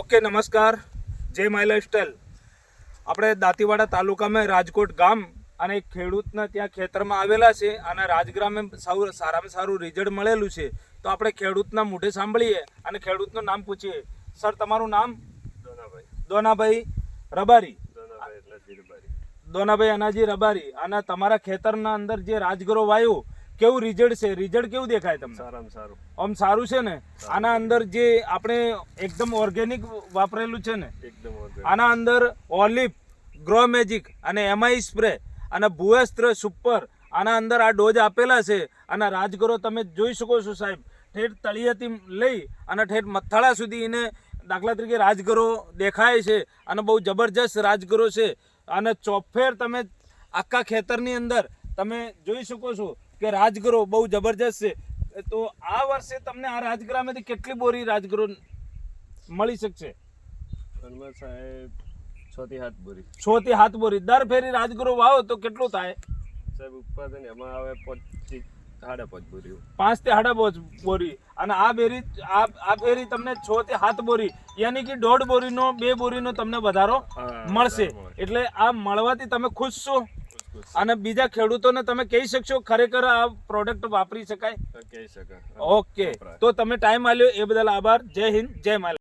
Okay નમસ્કાર. જય my lifestyle. આપણે દાંતીવાડા તાલુકામાં રાજકોટ ગામ અને એક ખેડૂતના ત્યાં ખેતરમાં આવેલા છે અને રાજગ્રામે સૌ સારામાં સારું રિઝલ્ટ મળેલું છે. તો આપણે ખેડૂતના મોઢે સાંભળીએ અને ખેડૂતનું નામ પૂછીએ. સર તમારું નામ? દોનાભાઈ. દોનાભાઈ રબારી. દોનાભાઈ અનાજી રબારી. અને તમારા ખેતરના અંદર જે રાજગરો વાયો કેવું રિઝલ્ટ છે? રિઝલ્ટ કેવું દેખાય તમને? સારામાં સારું. આમ સારું છે ને? આના અંદર જે આપણે એકદમ ઓર્ગેનિક વાપરેલું છે ને? એકદમ આના અંદર ઓલિવ ગ્રો મેજિક અને એમઆઈ સ્પ્રે અને ભુવેસ્ત્ર સુપર આના અંદર આ ડોઝ આપેલા છે. અને રાજગરો તમે જોઈ શકો છો સાહેબ ઠેઠ તળિયાથી લઈ અને ઠેઠ મથાળા સુધી એને દાખલા તરીકે રાજગરો દેખાય છે અને બહુ જબરજસ્ત રાજગરો છે. અને ચોફેર તમે આખા ખેતરની અંદર તમે જોઈ શકો છો કે રાજગરો બહુ જબરજસ્ત છે. તો આ વર્ષે તમને આ રાજગરામાંથી કેટલી બોરી રાજગરો મળી શકશે? સાહેબ છ થી સાત બોરી. છ થી હાથ બોરી. દર ફેરી રાજગરો વાવો તો કેટલું થાય? સાહેબ ઉત્પાદન એમાં આવે પચીસ સાડા પાંચ બોરી પાંચથી સાડા પાંચ બોરી. અને આ બેરી આ આ ફેરી તમને છ થી સાત બોરી યાની કે દોઢ બોરીનો બે બોરીનો તમને વધારો મળશે. એટલે આ મળવાથી તમે ખુશ છો. અને બીજા ખેડૂતોને તમે કહી શકશો ખરેખર આ પ્રોડક્ટ વાપરી શકાય? કહી શકાય. ઓકે તો તમે ટાઈમ આલ્યો એ બદલ આભાર. જય હિન્દ જય માલ